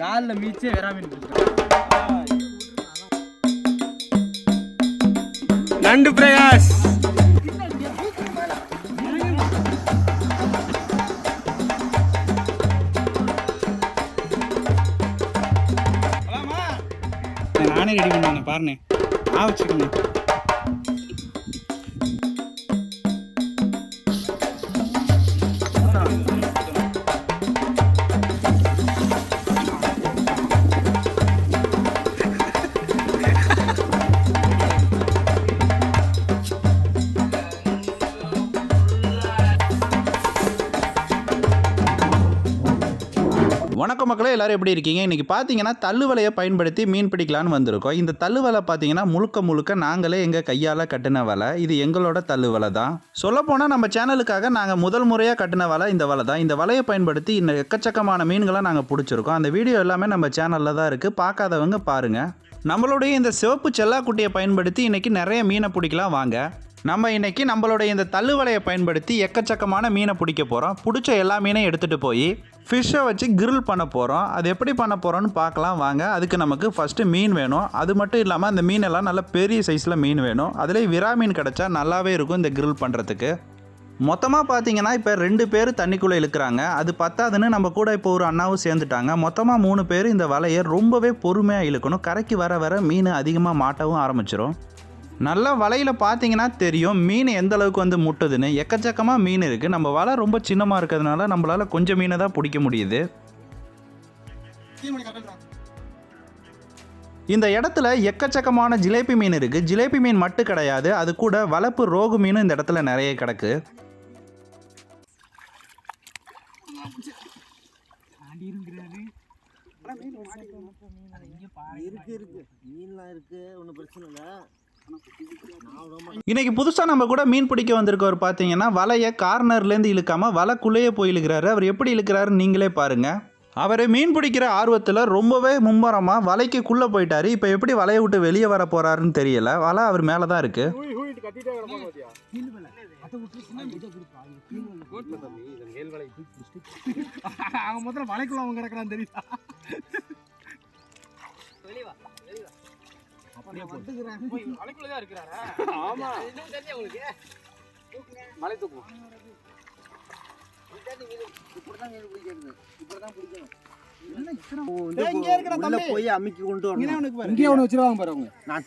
காலில் மீச்சே வெறா மீன் பிடிச்சிருக்கேன் நண்டு பிரகாஷ் நானே ரெடி பண்ணுவேன் பாருண்ணே. ஆ வச்சுக்கோங்க எல்லாரும் எப்படி இருக்கீங்க? இன்றைக்கி பார்த்தீங்கன்னா தள்ளுவலையை பயன்படுத்தி மீன் பிடிக்கலான்னு வந்திருக்கோம். இந்த தள்ளுவலை பார்த்தீங்கன்னா முழுக்க முழுக்க நாங்களே எங்கள் கையால் கட்டின வலை. இது எங்களோட தள்ளுவலை தான். சொல்லப்போனால் நம்ம சேனலுக்காக நாங்கள் முதல் முறையாக கட்டின வலை இந்த வலை தான். இந்த வலையை பயன்படுத்தி இன்னும் எக்கச்சக்கமான மீன்களை நாங்கள் பிடிச்சிருக்கோம். அந்த வீடியோ எல்லாமே நம்ம சேனலில் தான் இருக்குது பார்க்காதவங்க பாருங்கள் நம்மளுடைய இந்த சிவப்பு செல்லாக்குட்டியை பயன்படுத்தி இன்றைக்கி நிறைய மீனை பிடிக்கலாம் வாங்க. நம்ம இன்றைக்கி நம்மளுடைய இந்த தள்ளுவலையை பயன்படுத்தி எக்கச்சக்கமான மீனை பிடிக்க போகிறோம் பிடிச்ச எல்லா மீனையும் எடுத்துகிட்டு போய் ஃபிஷ்ஷை வச்சு கிரில் பண்ண போகிறோம் அது எப்படி பண்ண போகிறோம்னு பார்க்கலாம். வாங்க அதுக்கு நமக்கு ஃபஸ்ட்டு மீன் வேணும். அது மட்டும் இல்லாமல் அந்த மீனெல்லாம் நல்ல பெரிய சைஸில் மீன் வேணும். அதுலேயே விரா மீன் கிடச்சா நல்லாவே இருக்கும் இந்த கிரில் பண்ணுறதுக்கு மொத்தமாக பார்த்தீங்கன்னா இப்போ ரெண்டு பேர் தண்ணிக்குள்ளே இழுக்கிறாங்க. அது பத்தாதுன்னு நம்ம கூட இப்போ ஒரு அண்ணாவும் சேர்ந்துட்டாங்க. மொத்தமாக மூணு பேர் இந்த வலையை ரொம்பவே பொறுமையாக இழுக்கணும். கரைக்கு வர வர மீன் அதிகமாக மாட்டவும் ஆரம்பிச்சிடும் நல்லா வலையில் பார்த்தீங்கன்னா தெரியும். மீன் எந்த அளவுக்கு வந்து முட்டுதுன்னு. எக்கச்சக்கமாக மீன் இருக்குது நம்ம வலை ரொம்ப சின்னமாக இருக்கிறதுனால நம்மளால் கொஞ்சம் மீனை தான் பிடிக்க முடியுது. இந்த இடத்துல எக்கச்சக்கமான ஜிலேபி மீன் இருக்குது ஜிலேபி மீன் மட்டும் கிடையாது. அது கூட வளர்ப்பு ரோகு மீனும் இந்த இடத்துல நிறைய கிடக்கு. இருக்கு இருக்கு. மீன்லாம் இருக்கு. ஒன்றும் பிரச்சனை இல்லை. இன்னைக்கு புதுசாக நம்ம கூட மீன் பிடிக்க வந்திருக்கவர் பார்த்தீங்கன்னா வலையை கார்னர்லேருந்து இழுக்காம வலைக்குள்ளேயே போய் இழுக்கிறாரு. அவர் எப்படி இழுக்கிறாருன்னு நீங்களே பாருங்க. அவர் மீன் பிடிக்கிற ஆர்வத்தில் ரொம்பவே மும்மரமாக வலைக்குள்ளே போயிட்டாரு. இப்போ எப்படி வலையை விட்டு வெளியே வர போறாருன்னு தெரியல. வலை அவர் மேலே தான் இருக்கு. அவன் முதல்ல வலைக்குள்ள அவன் கிடக்குறான்னு தெரியுதா? வலைக்குள்ள தான் இருக்கிறாரா? ஆமா. இன்னும் தெரியும் உங்களுக்கு. மலை தூக்கும். போய் அமுக்கி கொண்டு வரணும். இங்கே ஒன்று வச்சிருவாங்க பாரு அவங்க. நான்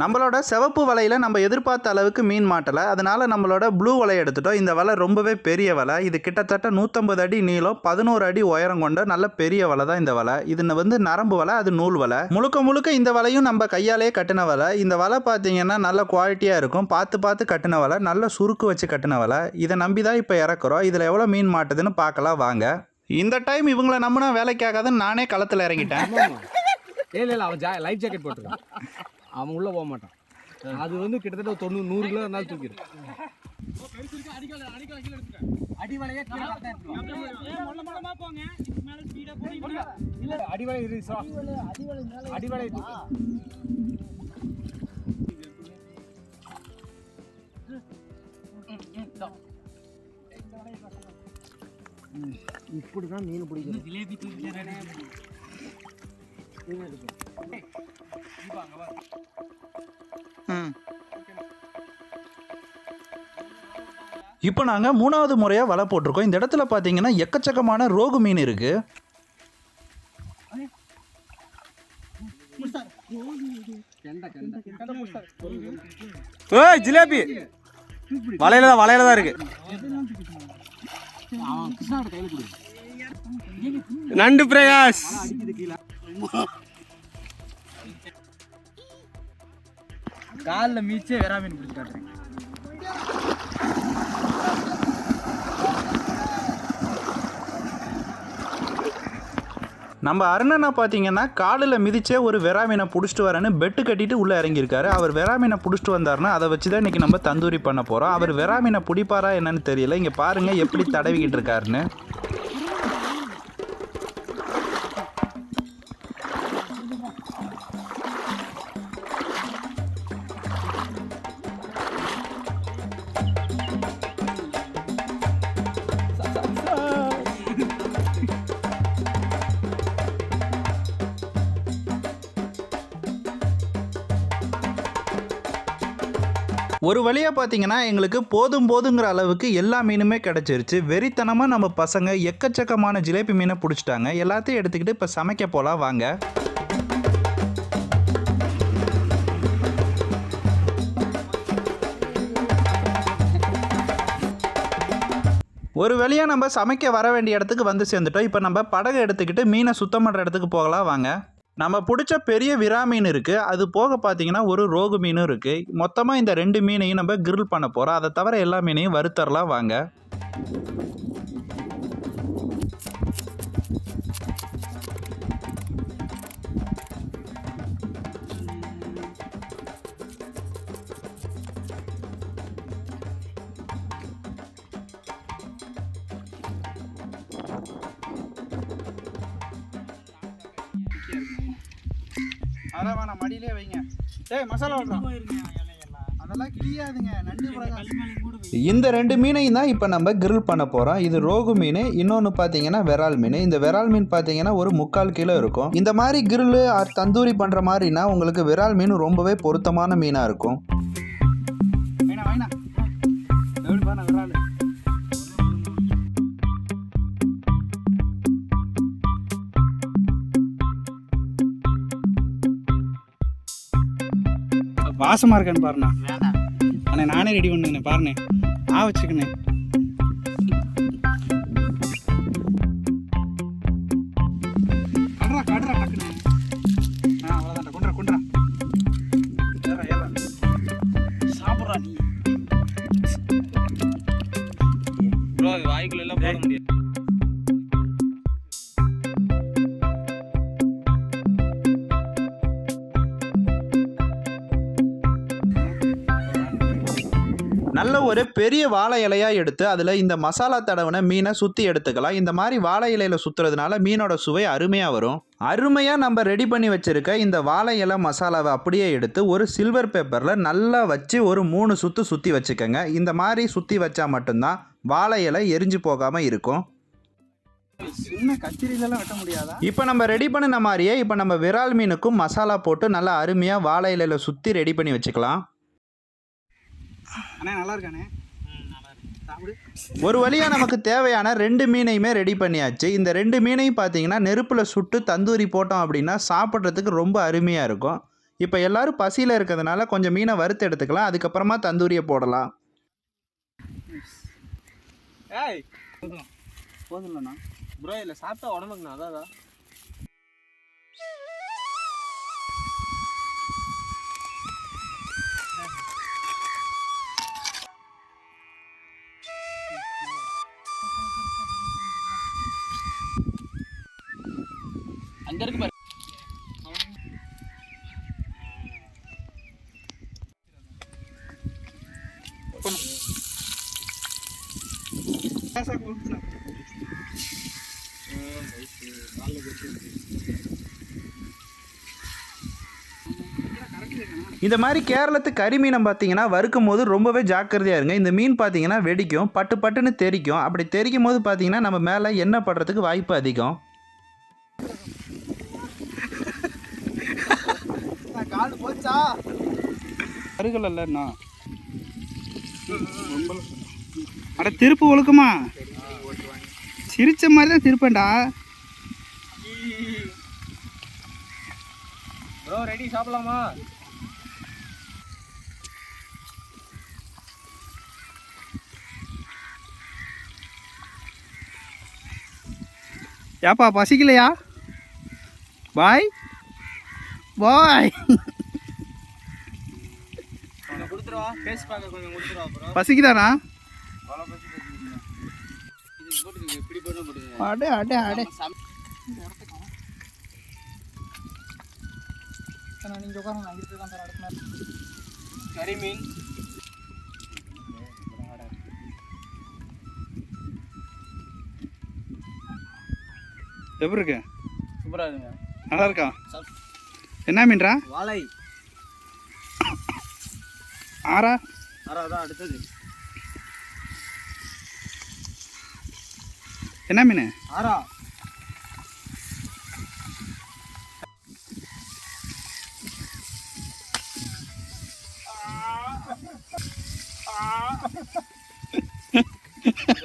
நம்மளோட சிவப்பு வலையில் நம்ம எதிர்பார்த்த அளவுக்கு மீன் மாட்டலை. அதனால நம்மளோட ப்ளூ வலை எடுத்துட்டோம். இந்த வலை ரொம்பவே பெரிய வலை. இது கிட்டத்தட்ட நூற்றம்பது அடி நீளம் பதினோரு அடி உயரம் கொண்ட நல்ல பெரிய வலை தான் இந்த வலை. இது வந்து நரம்பு வலை அது நூல் வலை. முழுக்க முழுக்க இந்த வலையும் நம்ம கையாலே கட்டின வலை. இந்த வலை பார்த்தீங்கன்னா நல்ல குவாலிட்டியாக இருக்கும். பார்த்து பார்த்து கட்டின வலை. நல்ல சுருக்கு வச்சு கட்டின வலை. இதை நம்பி தான் இப்போ இறக்குறோம். இதில் எவ்வளோ மீன் மாட்டுதுன்னு பார்க்கலாம். வாங்க. இந்த டைம் இவங்களை நம்பினா வேலைக்காகாதுன்னு நானே களத்தில் இறங்கிட்டேன். இல்ல இல்ல அவன் ஜா லைஃப் ஜாக்கெட் போட்டுருக்கான். அவன் உள்ள போக மாட்டான். அது வந்து கிட்டத்தட்ட ஒரு தொண்ணூறு நூறு கிலோ இருந்தாலும் தூக்கிடும் அடிவலை இருக்கு. அடிவலை இப்படிதான் மீன் பிடிக்கணும் இப்போ நாங்கள் மூணாவது முறையாக வலை போட்டிருக்கோம். இந்த இடத்துல பார்த்தீங்கன்னா எக்கச்சக்கமான ரோகு மீன் இருக்குது ஏய் ஜிலேபி. வலையில தான் வலையில தான் இருக்கு. நண்டு பிரகாஷ் காலில் மீச்சே வெறா மீன் பிடிச்சி காட்டுறேன். நம்ம அருணனா பார்த்தீங்கன்னா காலில் மிதிச்சே ஒரு வெராமீனை பிடிச்சிட்டு வரேன்னு பெட்டு கட்டிட்டு உள்ளே இறங்கியிருக்காரு. அவர் வெராமீனை பிடிச்சிட்டு வந்தாருன்னா அதை வச்சு தான் இன்றைக்கி நம்ம தந்தூரி பண்ண போகிறோம் அவர் வெராமீனை பிடிப்பாரா என்னன்னு தெரியல. இங்கே பாருங்கள் எப்படி தடவிக்கிட்டு இருக்காருன்னு. ஒரு வழியாக பார்த்தீங்கன்னா எங்களுக்கு போதும் போதுங்கிற அளவுக்கு எல்லா மீனுமே கிடச்சிருச்சு. வெறித்தனமாக நம்ம பசங்க எக்கச்சக்கமான ஜிலேபி மீனை பிடிச்சிட்டாங்க. எல்லாத்தையும் எடுத்துக்கிட்டு இப்போ சமைக்க போகலாம் வாங்க. ஒரு வழியாக நம்ம சமைக்க வர வேண்டிய இடத்துக்கு வந்து சேர்ந்துட்டோம். இப்போ நம்ம படகு எடுத்துக்கிட்டு மீனை சுத்தம் பண்ணுற இடத்துக்கு போகலாம் வாங்க. நம்ம பிடிச்ச பெரிய விரா மீன் இருக்குது அது போக பார்த்தீங்கன்னா ஒரு ரோகு மீனும் இருக்குது மொத்தமாக இந்த ரெண்டு மீனையும் நம்ம கிரில் பண்ண போகிறோம் அதை தவிர எல்லா மீனையும் வறுத்தரலாம் வாங்க. அதான் வேணாம் மடியிலே வைங்க. டேய் மசாலா அதெல்லாம் கிளியாதுங்க நண்டு இந்த ரெண்டு மீனையும் தான் இப்போ நம்ம கிரில் பண்ண போகிறோம் இது ரோகு மீன் இன்னொன்று பார்த்தீங்கன்னா விரால் மீன். இந்த விரால் மீன் பார்த்தீங்கன்னா ஒரு முக்கால் கிலோ இருக்கும். இந்த மாதிரி கிரில் தந்தூரி பண்ணுற மாதிரினா உங்களுக்கு விரால் மீன் ரொம்பவே பொருத்தமான மீனாக இருக்கும். வாசமா இருக்கான்னு பாருண்ணா. அண்ணே நானே ரெடி பண்ணுங்கண்ணே பாருண்ணே. ஆ வச்சுக்கண்ணே. நல்ல ஒரு பெரிய வாழை இலையாக எடுத்து அதில் இந்த மசாலா தடவின மீனை சுற்றி எடுத்துக்கலாம். இந்த மாதிரி வாழை இலையில் சுற்றுறதுனால மீனோட சுவை அருமையாக வரும். அருமையாக நம்ம ரெடி பண்ணி வச்சுருக்க இந்த வாழை இலை மசாலாவை அப்படியே எடுத்து ஒரு சில்வர் பேப்பரில் நல்லா வச்சு ஒரு மூணு சுற்று சுற்றி வச்சுக்கோங்க. இந்த மாதிரி சுற்றி வச்சா மட்டும்தான் வாழை இலை எரிஞ்சு போகாமல் இருக்கும். இப்போ நம்ம ரெடி பண்ணின மாதிரியே இப்போ நம்ம விரால் மீனுக்கும் மசாலா போட்டு நல்லா அருமையாக வாழை இலையில் சுற்றி ரெடி பண்ணி வச்சுக்கலாம். அண்ணே நல்லா இருக்கானே சாப்பிடு. ஒரு வழியாக நமக்கு தேவையான ரெண்டு மீனையுமே ரெடி பண்ணியாச்சு. இந்த ரெண்டு மீனையும் பார்த்தீங்கன்னா நெருப்பில் சுட்டு தந்தூரி போட்டோம் அப்படின்னா சாப்பிட்றதுக்கு ரொம்ப அருமையாக இருக்கும். இப்போ எல்லாரும் பசியில் இருக்கிறதுனால கொஞ்சம் மீனை வறுத்து எடுத்துக்கலாம். அதுக்கப்புறமா தந்தூரியை போடலாம். ஏய் போதும். போதும்லண்ணா. ப்ரோ இல்லை சாப்பிட்டா உடம்புக்குண்ணா அதான் அங்க இருக்கு பாரு. இந்த மாதிரி கேரளத்து கறிமீனை பார்த்தீங்கன்னா வறுக்கும் போது ரொம்பவே ஜாக்கிரதையாக இருங்க. இந்த மீன் பார்த்தீங்கன்னா வெடிக்கும் பட்டு பட்டுன்னு தெறிக்கும் அப்படி தெறிக்கும் போது பார்த்தீங்கன்னா நம்ம மேலே எண்ணெய் படுறதுக்கு வாய்ப்பு அதிகம். கால் போச்சா? அருகல் இல்லைண்ணா அட திருப்பு ஒழுக்கமா? சிரிச்ச மாதிரி தான் திருப்பேன்டா. ப்ரோ ரெடி சாப்பிடலாமா? ஏப்பா பசிக்கலையா? பாய். பாய். கொடுத்துருவா பேசி பார்க்க கொஞ்சம் கொடுத்துருவா ப்ரோ பசிக்குதானா அடே அடே அடே. நீங்க உட்கார நான் இருக்கு தான் அடுத்த கறி மீன். எப்படி இருக்கு? சூப்பராக இருங்க நல்லா இருக்கா? என்ன மீன்ரா? வாழை. ஆறா? ஆறா தான் அடுத்தது? என்ன மீன்? ஆறா.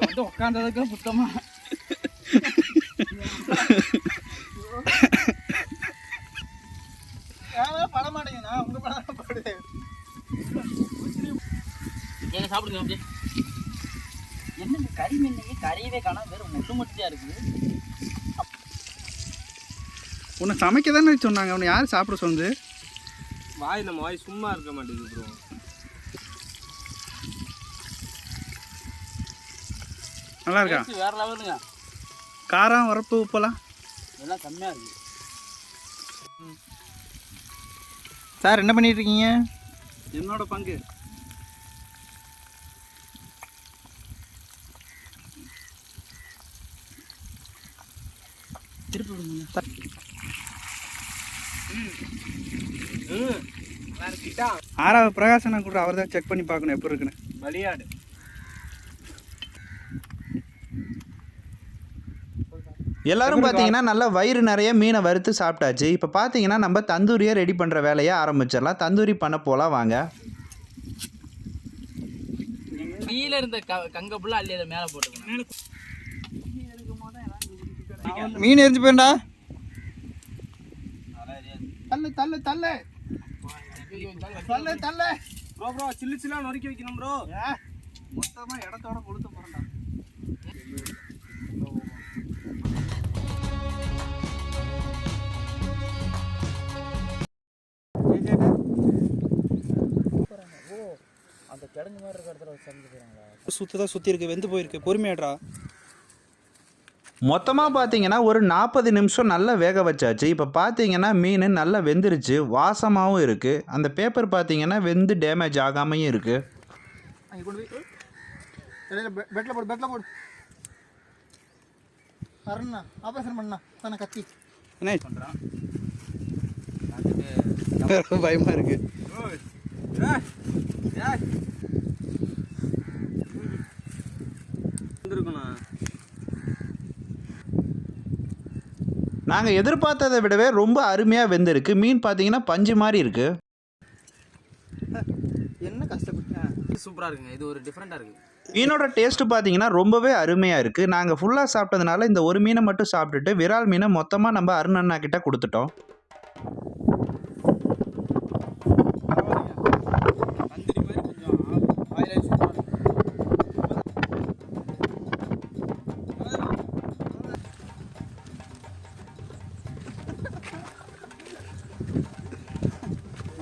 வந்து உட்காந்ததுக்கு சுத்தமா ஏங்க சாப்பிடுங்க அப்படியே? என்னங்க கறி மீன்லயே கறியவே காணோம் வெறும் முள்ளு மட்டும் இருக்குது. உன்னை சமைக்க தானே சொன்னாங்க உன்னை யார் சாப்பிட சொன்னது? வாய் நம்ம வாய் சும்மா இருக்க மாட்டேங்குது ப்ரோ நல்லா இருக்கா? வேற லெவலுங்க காரம் வரப்பு உப்பெல்லாம்? எல்லாம் செம்மையா இருக்கு. சார் என்ன பண்ணிட்டு இருக்கீங்க? என்னோட பங்கு. ஆறாவது பிரகாசனா கூட அவர் தான் செக் பண்ணி பார்க்கணும் எப்படி இருக்குன்னு. விளையாடு எல்லாரும் பார்த்தீங்கன்னா நல்லா வயிறு நிறைய மீனை வறுத்து சாப்பிட்டாச்சு. இப்போ பார்த்தீங்கன்னா நம்ம தந்தூரியை ரெடி பண்ணுற வேலையை ஆரம்பிச்சிடலாம். தந்தூரி பண்ண போகலாம் வாங்க. கீழே இருந்த க- கங்க புள்ள அள்ளி அதை மேல போட்டுக்கணும். மீன் எரிஞ்சு போயிருந்தா? தள்ளு தள்ளு தள்ளு. தள்ளு தள்ளு. ப்ரோ ப்ரோ சில்லு சில்லா நொறுக்கி வைக்கணும் ப்ரோ. மொத்தமா இடத்தோட கொளுத்து போறேன்டா. அந்த கிடங்கு மாதிரி இருக்க இடத்துல சமைச்சு போயிறாங்களா சுத்ததான் சுத்தி இருக்கு வெந்து போயிருக்கு. பொறுமையாடுறா. மொத்தமாக பார்த்தீங்கன்னா ஒரு நாற்பது நிமிஷம் நல்லா வேக வச்சாச்சு. இப்போ பார்த்தீங்கன்னா மீன் நல்லா வெந்துருச்சு. வாசமாகவும் இருக்குது அந்த பேப்பர் பார்த்தீங்கன்னா வெந்து டேமேஜ் ஆகாமையும் இருக்குது அங்கே கொண்டு போய் இடையில பெ- பெட்ல போடு பெட்ல போடு. அருண்ணா ஆபரேஷன் பண்ணா தானே கத்தி. என்ன? பண்ணுறான் பயமா இருக்கு. வந்துருக்கணும். நாங்கள் எதிர்பார்த்ததை விடவே ரொம்ப அருமையாக வெந்திருக்கு. மீன் பார்த்தீங்கன்னா பஞ்சு மாதிரி இருக்குது என்ன கஷ்டப்பட்டேன் சூப்பரா இருக்குங்க. இது ஒரு டிஃப்ரெண்டா இருக்கு. மீனோட டேஸ்ட் பார்த்தீங்கன்னா ரொம்பவே அருமையாக இருக்குது நாங்கள் ஃபுல்லாக சாப்பிட்டதுனால இந்த ஒரு மீனை மட்டும் சாப்பிட்டுட்டு விரால் மீனை மொத்தமாக நம்ம அருணண்ணா கிட்ட கொடுத்துட்டோம் தந்திரி மாதிரி கொஞ்சம் ஆயில் சூப்பராக இருக்கும்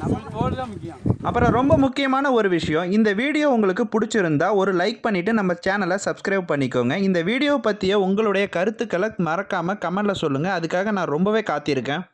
நமக்கு தோல் தான் முக்கியம் அப்புறம் ரொம்ப முக்கியமான ஒரு விஷயம் இந்த வீடியோ உங்களுக்கு பிடிச்சிருந்தா ஒரு லைக் பண்ணிவிட்டு நம்ம சேனலை சப்ஸ்கிரைப் பண்ணிக்கோங்க. இந்த வீடியோ பற்றிய உங்களுடைய கருத்துக்களை மறக்காமல் கமெண்டில் சொல்லுங்கள் அதுக்காக நான் ரொம்பவே காத்திருக்கேன்.